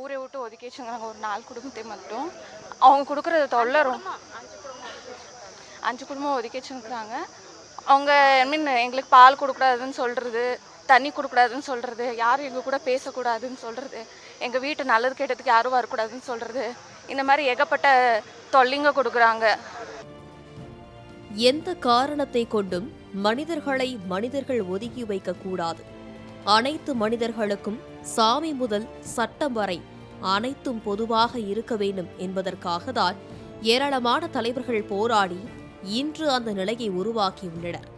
ஊரை விட்டு ஒதுக்கி வச்சுங்கிறாங்க ஒரு நாலு குடும்பத்தை மட்டும். அவங்க கொடுக்குறத தொல்லை ரொம்ப அஞ்சு குடும்பம் ஒதுக்கி வச்சுருக்குறாங்க. அவங்க ஐ மீன் எங்களுக்கு பால் கொடுக்கூடாதுன்னு சொல்கிறது தண்ணி கொடுக்கூடாதுன்னு சொல்கிறது யாரும் எங்கள் கூட பேசக்கூடாதுன்னு சொல்கிறது எங்கள் வீட்டு நல்லது கேட்டதுக்கு யாரும் வரக்கூடாதுன்னு சொல்கிறது இந்த மாதிரி ஏகப்பட்ட தொல்லிங்க கொடுக்குறாங்க. எந்த காரணத்தை கொண்டும் மனிதர்களை மனிதர்கள் ஒதுக்கி வைக்கக்கூடாது. அனைத்து மனிதர்களுக்கும் சாமி முதல் சட்டம் வரை அனைத்தும் பொதுவாக இருக்க வேண்டும் என்பதற்காக தான் ஏராளமான தலைவர்கள் போராடி இன்று அந்த நிலையை உருவாக்கியுள்ளனர்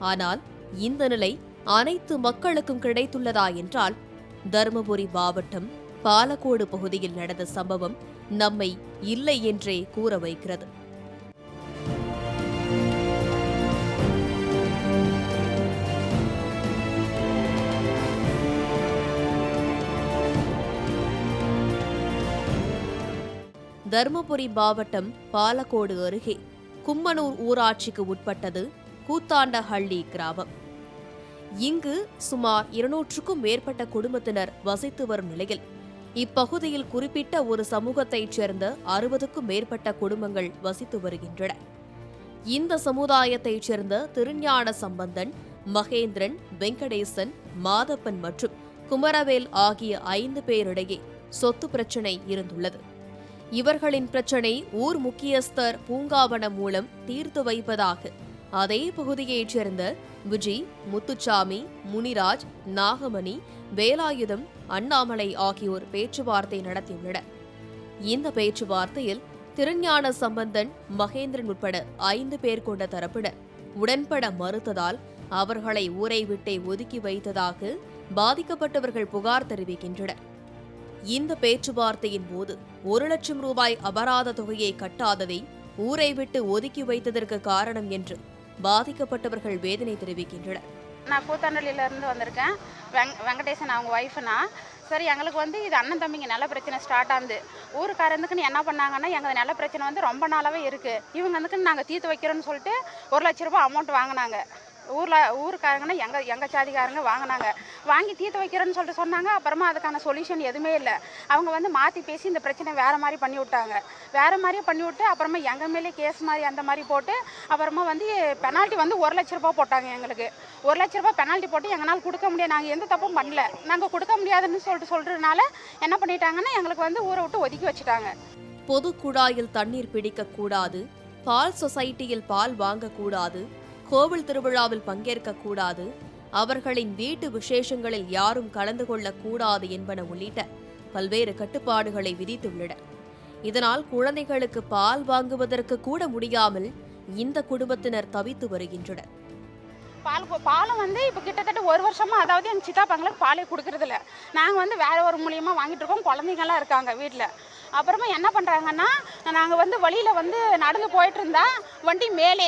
ஆனால் இந்த நிலை அனைத்து மக்களுக்கும் கிடைத்துள்ளதா என்றால் தருமபுரி மாவட்டம் பாலக்கோடு பகுதியில் நடந்த சம்பவம் நம்மை இல்லை என்றே கூற வைக்கிறது. தருமபுரி மாவட்டம் பாலக்கோடு அருகே கும்மனூர் ஊராட்சிக்கு உட்பட்டது கூத்தாண்டஹள்ளி கிராமம். இங்கு சுமார் இருநூற்றுக்கும் மேற்பட்ட குடும்பத்தினர் வசித்து வரும் நிலையில் இப்பகுதியில் குறிப்பிட்ட ஒரு சமூகத்தைச் சேர்ந்த அறுபதுக்கும் மேற்பட்ட குடும்பங்கள் வசித்து வருகின்றன. இந்த சமுதாயத்தைச் சேர்ந்த திருஞான சம்பந்தன் மகேந்திரன் வெங்கடேசன் மாதப்பன் மற்றும் குமரவேல் ஆகிய ஐந்து பேரிடையே சொத்து பிரச்சினை இருந்துள்ளது. இவர்களின் பிரச்சினை ஊர் முக்கியஸ்தர் பூங்காவனம் மூலம் தீர்த்து வைப்பதாக. அதே பகுதியைச் சேர்ந்த விஜி முத்துச்சாமி முனிராஜ் நாகமணி வேலாயுதம் அண்ணாமலை ஆகியோர் பேச்சுவார்த்தை நடத்தியுள்ளனர். இந்த பேச்சுவார்த்தையில் திருஞான சம்பந்தன் மகேந்திரன் உட்பட ஐந்து பேர் கொண்ட தரப்பினர் உடன்பட மறுத்ததால் அவர்களை ஊரை விட்டே ஒதுக்கி வைத்ததாக பாதிக்கப்பட்டவர்கள் புகார் தெரிவிக்கின்றனர். இந்த பேச்சுவார்த்தையின் போது ஒரு லட்சம் ரூபாய் அபராத தொகையை கட்டாததை ஊரை விட்டு ஒதுக்கி வைத்ததற்கு காரணம் என்று பாதிக்கப்பட்டவர்கள் வேதனை தெரிவிக்கின்றனர். நான் கூத்தாண்டலியில இருந்து வந்திருக்கேன். வெங் வெங்கடேசன் அவங்க ஒய்ஃப்னா சரி எங்களுக்கு வந்து இது அண்ணன் தம்பிங்க நல்ல பிரச்சனை ஸ்டார்ட் ஆகுது. ஊருக்காரந்துக்குன்னு என்ன பண்ணாங்கன்னா எங்கள் நல்ல பிரச்சனை வந்து ரொம்ப நாளாகவே இருக்குது இவங்க வந்துக்குன்னு நாங்கள் தீர்த்து வைக்கிறோன்னு சொல்லிட்டு ஒரு லட்ச ரூபாய் அமௌண்ட் வாங்கினாங்க. ஊரில் ஊருக்காரங்கன்னா எங்கள் எங்கள் சாதிக்காரங்க வாங்கினாங்க. வாங்கி தீர்த்து வைக்கிறேன்னு சொல்லிட்டு சொன்னாங்க. அப்புறமா அதுக்கான சொல்யூஷன் எதுவுமே இல்லை. அவங்க வந்து மாற்றி பேசி இந்த பிரச்சனை வேறு மாதிரி பண்ணி விட்டாங்க. வேறு மாதிரியே பண்ணி விட்டு அப்புறமா எங்கள் மேலே கேஸ் மாதிரி அந்த மாதிரி போட்டு அப்புறமா வந்து பெனால்ட்டி வந்து ஒரு லட்ச ரூபா போட்டாங்க எங்களுக்கு. ஒரு லட்ச ரூபாய் பெனால்ட்டி போட்டு எங்களால் கொடுக்க முடியாது நாங்கள் எந்த தப்பும் பண்ணல. நாங்கள் கொடுக்க முடியாதுன்னு சொல்லிட்டு சொல்கிறதுனால என்ன பண்ணிட்டாங்கன்னா எங்களுக்கு வந்து ஊரை விட்டு ஒதுக்கி வச்சுட்டாங்க. பொது குழாயில் தண்ணீர் பிடிக்கக்கூடாது. பால் சொசைட்டியில் பால் வாங்கக்கூடாது. கோவில் திருவிழாவில் பங்கேற்கக்கூடாது அவர்களின் வீட்டு விசேஷங்களில் யாரும் கலந்து கொள்ளக்கூடாது என்பன உள்ளிட்ட பல்வேறு கட்டுப்பாடுகளை விதித்துள்ளனர் இதனால் குழந்தைகளுக்கு பால் வாங்குவதற்கு கூட முடியாமல் இந்த குடும்பத்தினர் தவித்து வருகின்றனர். பால் பாலை பாலும் வந்து இப்போ கிட்டத்தட்ட ஒரு வருஷமா அதாவது எங்கள் சித்தாப்பாங்களுக்கு பாலே கொடுக்கறதில்ல. நாங்கள் வந்து வேற ஒரு மூலியமாக வாங்கிட்டு இருக்கோம். குழந்தைங்கள்லாம் இருக்காங்க வீட்டில் அப்புறமா என்ன பண்ணுறாங்கன்னா நாங்கள் வந்து வழியில் வந்து நடந்து போயிட்டு இருந்தா வண்டி மேலே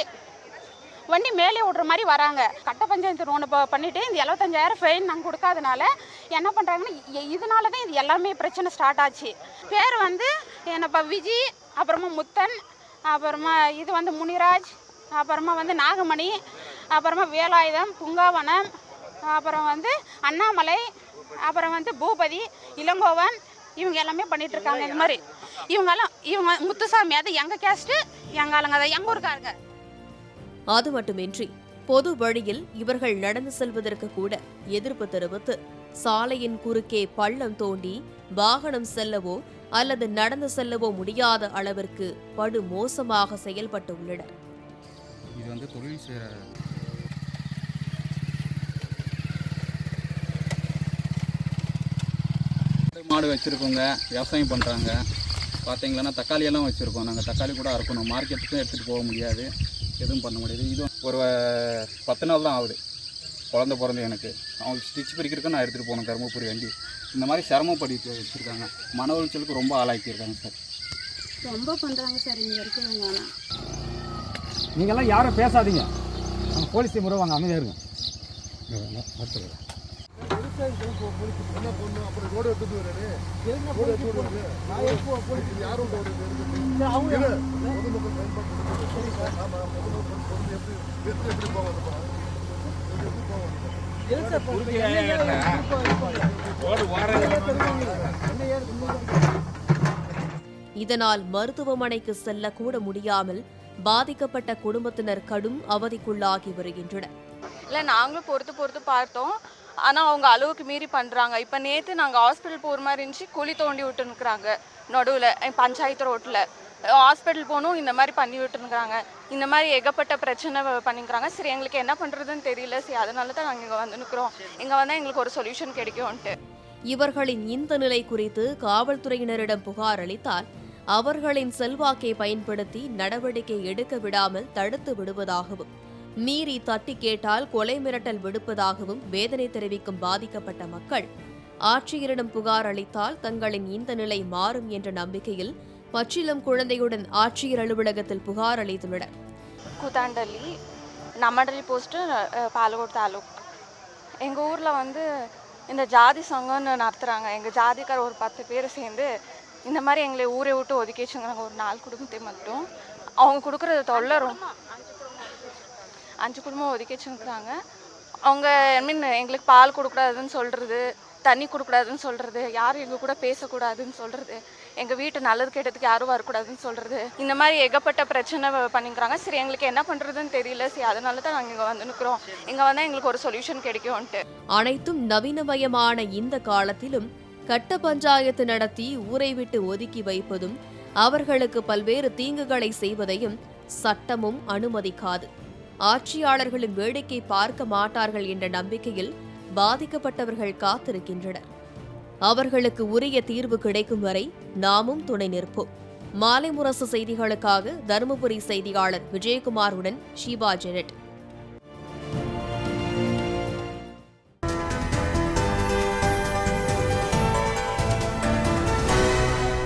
வண்டி மேலே விடுற மாதிரி வராங்க. கட்ட பஞ்சாயத்து ஒன்று பண்ணிவிட்டு இந்த எழுபத்தஞ்சாயிரம் ஃபைன் நாங்கள் கொடுக்காதனால என்ன பண்ணுறாங்கன்னா இதனால தான் இது எல்லாமே பிரச்சனை ஸ்டார்ட் ஆச்சு. பேர் வந்து என்னப்பா விஜி அப்புறமா முத்தன் அப்புறமா இது வந்து முனிராஜ் அப்புறமா வந்து நாகமணி அப்புறமா வேலாயுதம் புங்காவனம் அப்புறம் வந்து அண்ணாமலை அப்புறம் வந்து பூபதி இளங்கோவன் இவங்க எல்லாமே பண்ணிட்டு இருக்காங்க இந்த மாதிரி. இவங்கெல்லாம் இவங்க முத்துசாமி அது எங்கள் கேஸ்ட்டு எங்கள் ஆளுங்க அதை எங்கள் ஊருக்காரங்க? அது மட்டுமின்றி பொது வழியில் இவர்கள் நடந்து செல்வதற்கு கூட எதிர்ப்பு தெரிவித்து சாலையின் குறுக்கே பள்ளம் தோண்டி வாகனம் செல்லவோ அல்லது நடந்து செல்லவோ முடியாத அளவிற்கு படு மோசமாக செயல்பட்டு உள்ளனர் இது வந்து தொழில் செய்கிற மாடு வச்சுருக்கோங்க விவசாயம் பண்ணுறாங்க பார்த்தீங்களன்னா தக்காளி எல்லாம் வச்சுருக்கோம். நாங்கள் தக்காளி கூட அறுக்கணும். மார்க்கெட்டுக்கும் எடுத்துகிட்டு போக முடியாது. எதுவும் பண்ண முடியாது இது ஒரு பத்து நாள் தான் ஆகுது குழந்த பிறந்து எனக்கு அவங்களுக்கு ஸ்டிச் பிரிக்கிறதுக்கு நான் எடுத்துகிட்டு போகணும் தருமபுரி வண்டி இந்த மாதிரி சிரமப்பட்டு வச்சுருக்காங்க மன உளைச்சலுக்கு ரொம்ப ஆளாக்கியிருக்காங்க சார் ரொம்ப பண்ணுறாங்க சார் இங்கே இருக்கிறவங்க ஆனால் நீங்கள்லாம் யாரும் பேசாதீங்க நம்ம போலீஸ் முறை அமைதியாக இருங்க ரோடு ஓரம் இதனால் மருத்துவமனைக்கு செல்ல கூட முடியாமல் பாதிக்கப்பட்ட குடும்பத்தினர் கடும் அவதிக்குள்ளாகி வருகின்றனர். இல்லை நாங்களும் பொறுத்து பொறுத்து பார்த்தோம். ஆனால் அவங்க அளவுக்கு மீறி பண்ணுறாங்க இப்போ நேற்று நாங்கள் ஹாஸ்பிட்டல் போகிற மாதிரி இருந்துச்சு. குழி தோண்டி விட்டுனுக்குறாங்க நடுவில் பஞ்சாயத்து ரோட்டில். ஹாஸ்பிட்டல் போகணும் இந்த மாதிரி பண்ணி விட்டுருக்குறாங்க இந்த மாதிரி ஏகப்பட்ட பிரச்சனை பண்ணிக்கிறாங்க. சரி எங்களுக்கு என்ன பண்ணுறதுன்னு தெரியல. சரி அதனால தான் நாங்கள் இங்கே வந்து நிற்கிறோம் இங்கே வந்தால் எங்களுக்கு ஒரு சொல்யூஷன் கிடைக்கும்ன்ட்டு. இவர்களின் இந்த நிலை குறித்து காவல்துறையினரிடம் புகார் அளித்தால் அவர்களின் செல்வாக்கை பயன்படுத்தி நடவடிக்கை எடுக்க விடாமல் தடுத்து விடுவதாகவும் மீறி தட்டி கேட்டால் கொலை மிரட்டல் விடுப்பதாகவும் வேதனை தெரிவிக்கும் பாதிக்கப்பட்ட மக்கள் ஆட்சியரிடம் புகார் அளித்தால் தங்களின் இந்த நிலை மாறும் என்ற நம்பிக்கையில் பச்சிலம் குழந்தையுடன் ஆட்சியர் அலுவலகத்தில் புகார் அளித்துள்ளனர். கூத்தாண்டல்லி நம்மடலி போஸ்ட்டு பாலகோட் தாலுக். எங்கள் ஊரில் வந்து இந்த ஜாதி சங்கம்னு நடத்துகிறாங்க எங்கள் ஜாதிக்கார் ஒரு பத்து பேர் சேர்ந்து இந்த மாதிரி எங்களை ஊரை விட்டு ஒதுக்கிச்சுங்கிறாங்க ஒரு நாலு குடும்பத்தை மட்டும். அவங்க கொடுக்குறது தொல்லரும் அஞ்சு குடும்பம் ஒதுக்கி அவங்க ஐ மீன் எங்களுக்கு பால் கொடுக்கூடாதுன்னு சொல்கிறது தண்ணி கொடுக்கூடாதுன்னு சொல்கிறது யாரும் எங்கள் கூட பேசக்கூடாதுன்னு சொல்கிறது எங்கள் வீட்டு நல்லது கெட்டதுக்கு யாரும் வரக்கூடாதுன்னு சொல்கிறது இந்த மாதிரி ஏகப்பட்ட பிரச்சனை பண்ணிக்கிறாங்க. சரி எங்களுக்கு என்ன பண்ணுறதுன்னு தெரியல. சரி அதனால தான் நாங்கள் இங்கே வந்து நிற்கிறோம் இங்கே வந்தால் எங்களுக்கு ஒரு சொல்யூஷன் கிடைக்கும்ன்ட்டு. அனைத்தும் நவீனமயமான இந்த காலத்திலும் கட்ட பஞ்சாயத்து நடத்தி ஊரை விட்டு ஒதுக்கி வைப்பதும் அவர்களுக்கு பல்வேறு தீங்குகளை செய்வதையும் சட்டமும் அனுமதிக்காது. ஆட்சியாளர்களின் வேடிக்கை பார்க்க மாட்டார்கள் என்ற நம்பிக்கையில் பாதிக்கப்பட்டவர்கள் காத்திருக்கின்றனர். அவர்களுக்கு உரிய தீர்வு கிடைக்கும் வரை நாமும் துணை நிற்போம். மாலை முரசு செய்திகளுக்காக தருமபுரி செய்தியாளர் விஜயகுமாருடன் ஷீபா ஜெனட்.